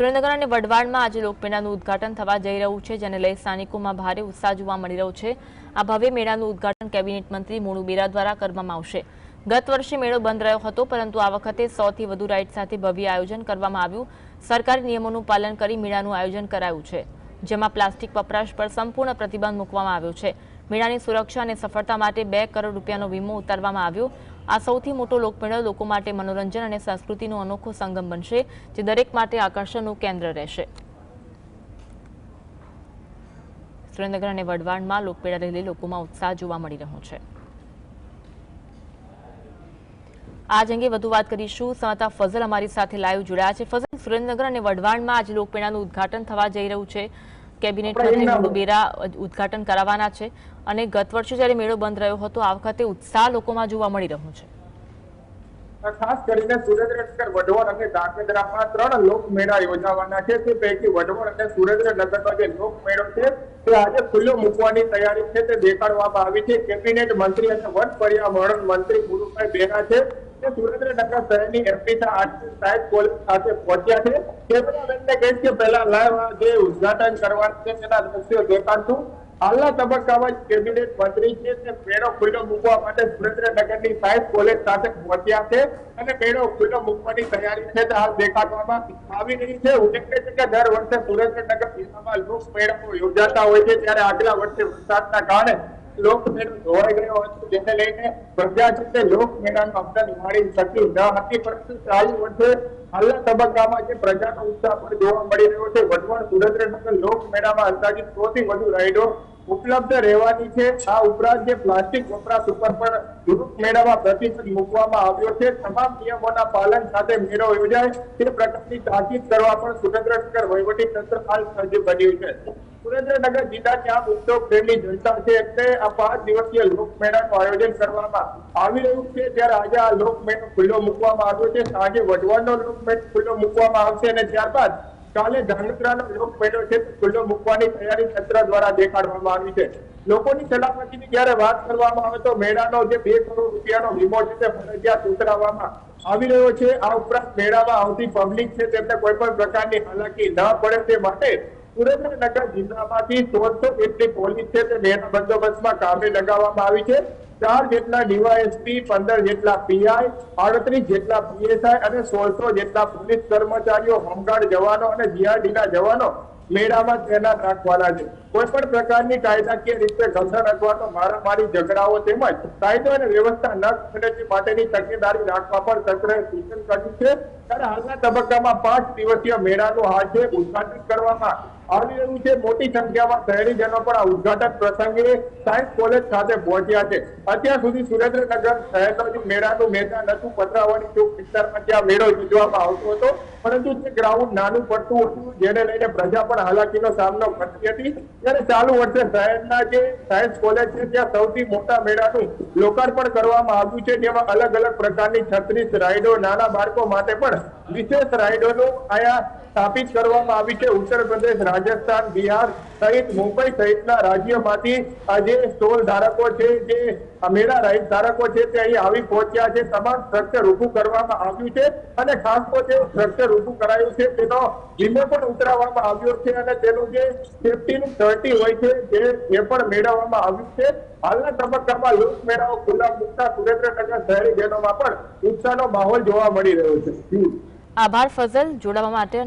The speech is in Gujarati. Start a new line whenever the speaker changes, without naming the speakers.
સુરેન્દ્રનગર અને વડવાડમાં આજે લોકમેળાનું ઉદઘાટન થવા જઈ રહ્યું છે, જેને લઈ સ્થાનિકોમાં ભારે ઉત્સાહ જોવા મળી રહ્યો છે. આ ભવ્ય મેળાનું ઉદ્ઘાટન કેબિનેટ મંત્રી મોણુ બેરા દ્વારા કરવામાં આવશે. ગત વર્ષે મેળો બંધ રહ્યો હતો, પરંતુ આ વખતે સોથી વધુ રાઇડ સાથે ભવ્ય આયોજન કરવામાં આવ્યું. સરકારી નિયમોનું પાલન કરી મેળાનું આયોજન કરાયું છે, જેમાં પ્લાસ્ટિક વપરાશ પર સંપૂર્ણ પ્રતિબંધ મૂકવામાં આવ્યો છે. મેળાની સુરક્ષા અને સફળતા માટે બે કરોડ રૂપિયાનો વીમો ઉતારવામાં આવ્યો. આ સૌથી મોટો લોકમેળો લોકો માટે મનોરંજન અને સંસ્કૃતિનો અનોખો સંગમ બનશે, જે દરેક માટે આકર્ષણનું કેન્દ્ર રહેશે. સુરેન્દ્રનગર અને વઢવાણમાં લોકમેળા રહેલી લોકોમાં ઉત્સાહ જોવા મળી રહ્યો છે. આજ અંગે વધુ વાત કરીશું. સંવાદદાતા ફઝલ અમારી સાથે લાઈવ જોડાયા છે. ફઝલ, સુરેન્દ્રનગર અને વઢવાણમાં આજે લોકમેળાનું ઉદઘાટન થવા જઈ રહ્યું છે. કેબિનેટ મંત્રી મોનુ ઉદઘાટન કરાવવાના છે અને ગત વર્ષે જ્યારે મેળો બંધ રહ્યો હતો આ વખતે ઉત્સાહ લોકોમાં જોવા મળી રહ્યો છે.
ખાસ કરીને સુરેન્દ્રનગર વઢવાણ અને ધાંગધ્રામાં ત્રણ લોકમેળા યોજાવાના છે. તે પૈકી વઢવાણ અને સુરેન્દ્રનગરનો જે લોકમેળો છે તે આજે ખુલ્લો મૂકવાની તૈયારી છે. તે દેખાડવામાં આવી છે. કેબિનેટ મંત્રી અને વન પર્યાવરણ મંત્રી ગુરુભાઈ બેરા છે. સુરેન્દ્રનગર શહેરની એમપી સાહેબ કોલેજ ખાતે પહોંચ્યા છે. કેમેરામેનને કહીશ કે પહેલા લાઈવ જે ઉદ્ઘાટન કરવાનું છે તેના દ્રશ્યો દેખાડશું હાલના તબક્કામાં કેબિનેટ મંત્રી છે તે મેળો ખુલ્લો મૂકવા માટે સુરેન્દ્રનગરની સાયન્સ કોલેજ સાથે પહોંચ્યા છે અને મેળો ખુલ્લો મૂકવાની તૈયારી છે તે દેખાડવામાં આવી રહી છે. ઉલ્લેખનીય છે કે દર વર્ષે સુરેન્દ્રનગર જિલ્લામાં લોક મેળાઓ યોજાતા હોય છે. ત્યારે આગલા વર્ષે વરસાદના કારણે લોકમેળો ધોવાઈ ગયો હતો જેને લઈને પ્રજા છે તે લોકમેળાનો આનંદ નિહાળી શકી ન હતી, પરંતુ ચાલુ વર્ષે હાલના તબક્કામાં જે પ્રજાનો ઉત્સાહ પણ જોવા મળી રહ્યો છે, વઢવાણ સુરેન્દ્રનગર લોકમેળામાં અંદાજિત સો થી વધુ રાઇડો ઉપલબ્ધ રહેવાની છે. આ ઉપરાંત જે પ્લાસ્ટિક વપરાશ ઉપર પણ લોકમેળામાં પ્રતિબંધ મૂકવામાં આવ્યો છે. તમામ નિયમોના પાલન સાથે મેળો યોજાય. તે પ્રકારની તાકીદ કરવા પણ સુરેન્દ્રનગર વહીવટી તંત્ર હાલ સજ્જ બન્યું છે. સુરેન્દ્રનગર જિલ્લાની આમ ઉદ્યોગ પ્રેમી જનતા છે એટલે આ પાંચ દિવસીય લોકમેળાનું આયોજન કરવામાં આવી રહ્યું છે. ત્યારે આજે આ લોકમેળો ખુલ્લો મૂકવામાં આવ્યો છે. સાંજે વઢવાણનો લોકમેળો ખુલ્લો મૂકવામાં આવશે અને ત્યારબાદ કાલે ધાંગધ્રાનો લોકમેળો છે ખુલ્લો મૂકવાની તૈયારી તંત્ર દ્વારા દેખાડવામાં આવી છે. લોકોની સલામતીની જ્યારે વાત કરવામાં આવે તો મેળાનો જે બે કરોડ રૂપિયાનો વીમો છે તે ફરજિયાત ઉતરાવવામાં આવી રહ્યો છે. આ ઉપરાંત મેળામાં આવતી પબ્લિક છે તેમને કોઈ પણ પ્રકારની હાલાકી ન પડે તે માટે સુરેન્દ્રનગર જિલ્લામાંથી સોળસો જેટલી પોલીસ છે તે મેળા બંદોબસ્તમાં કામે લગાવવામાં આવી છે. ચાર જેટલા ડીવાયએસપી, પંદર જેટલા પીઆઈ, આડત્રીસ જેટલા પીએસઆઈ અને સોળસો જેટલા પોલીસ કર્મચારીઓ, હોમગાર્ડ જવાનો અને જીઆરડીના જવાનો મેળામાં તૈનાત રાખવાના છે. કોઈ પણ પ્રકારની કાયદાકીય રીતે ઘર્ષણ અથવા તો મારામારી, ઝઘડાઓ તેમજ કાયદો અને વ્યવસ્થા ન કરે માટેની તકેદારી રાખવા પણ તંત્રએ સૂચન કર્યું છે. ત્યારે હાલના તબક્કામાં પાંચ દિવસીય મેળાનું આજે ઉદઘાટન કરવામાં આવી રહ્યું છે. મોટી સંખ્યામાં શહેરીજનો પણ આ ઉદઘાટન પ્રસંગે સાયન્સ કોલેજ ખાતે પહોંચ્યા છે. અત્યાર સુધી સુરેન્દ્રનગર શહેરનો જે મેળાનું મેદાન હતું. પતરાવાની ચોક વિસ્તારમાં ત્યાં મેળો યોજવામાં આવતો હતો. પરંતુ તે ગ્રાઉન્ડ નાનું પડતું હતું. જેને લઈને પ્રજા પણ હાલાકીનો સામનો કરતી હતી. ત્યારે ચાલુ વર્ષે શહેરના જે સાયન્સ કોલેજ છે, ત્યાં સૌથી મોટા મેળાનું લોકાર્પણ કરવામાં આવ્યું છે, જેમાં અલગ અલગ પ્રકારની છત્રીસ રાઇડો નાના બાળકો માટે પણ વિશેષ રાઇડોનું આયા સ્થાપિત કરવામાં આવી છે. ઉત્તર પ્રદેશ, રાજસ્થાન, બિહાર સહિત મુંબઈ સહિતના રાજ્યોમાંથી આ જે સ્ટોલ ધારકો છે, જે મેળા રાઈડ ધારકો છે, તે અહીં આવી પહોંચ્યા છે. તમામ સ્ટ્રક્ચર ઊભું કરવામાં આવ્યું છે અને ખાસ તો જે સ્ટ્રક્ચર ઊભું કરાયું છે, તેનો વીમો પણ ઉતરાવવામાં આવ્યો છે અને તેનું જે સેફ્ટીનું સર્ટી હોય છે, જે પણ મેળવવામાં આવ્યું છે. હાલના તબક્કામાં લોક મેળાઓ ખુલ્લા, મુકતા સુરેન્દ્રનગર શહેરીજનોમાં પણ ઉત્સાહનો માહોલ જોવા મળી રહ્યો છે.
આભાર, ફઝલ. જોડાવા માટે